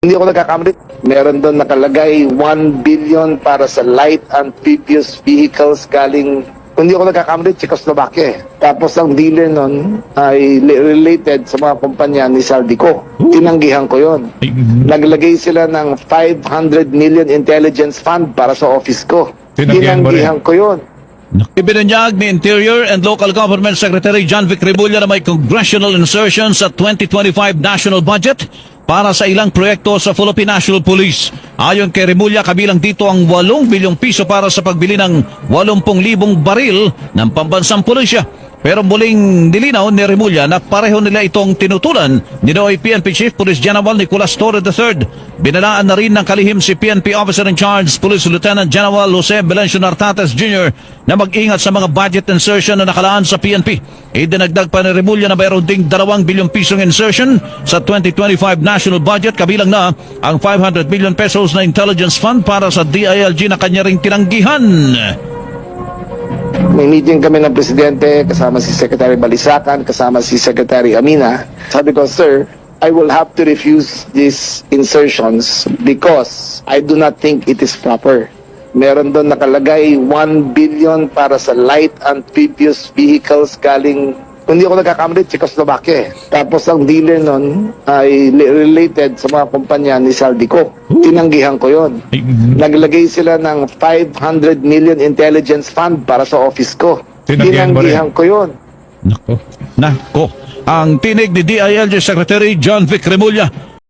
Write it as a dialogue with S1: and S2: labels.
S1: Hindi ako nagkakamali. Meron doon nakalagay 1 billion para sa light amphibious vehicles galing hindi ako nagkakamali, Czechoslovakia. eh. Tapos ang dealer nun ay related sa mga kumpanya ni Saldico. Tinanggihan ko yon. Naglagay sila ng 500 million intelligence fund para sa office ko.
S2: Tinanggihan
S1: ko yon.
S3: Ibinunyag ni Interior and Local Government Secretary John Vic Rebulla na may congressional insertion sa 2025 national budget para sa ilang proyekto sa Philippine National Police. Ayon kay Remulla, kabilang dito ang 8 bilyong piso para sa pagbili ng 80,000 baril ng pambansang pulisya. Pero muling nilinaw ni Remulla na pareho nila itong tinutulan ni Noy PNP Chief Police General Nicolas Torre III. Binalaan na rin ng kalihim si PNP Officer in Charge Police Lieutenant General Jose Belencio Nartates Jr. na mag-ingat sa mga budget insertion na nakalaan sa PNP. Idinagdag pa ni Remulla na mayroon ding 2 bilyong pisong insertion sa 2025 national budget kabilang na ang 500 million pesos na intelligence fund para sa DILG na kanya ring tinanggihan.
S1: May meeting kami ng presidente, kasama si Secretary Balisacan, kasama si Secretary Amina. Sabi ko, sir, I will have to refuse these insertions because I do not think it is proper. Meron doon nakalagay 1 billion para sa light amphibious vehicles galing hindi ako nagkakamali, Czechoslovakia. eh. Tapos ang dealer nun ay related sa mga kumpanya ni Saldico. Tinanggihan ko yon. Naglagay sila ng 500 million intelligence fund para sa office ko.
S2: Tinanggihan.
S1: Tinanggihan ko yon.
S3: Nako. Nako. Ang tinig ni DILG Secretary John Vic Remulla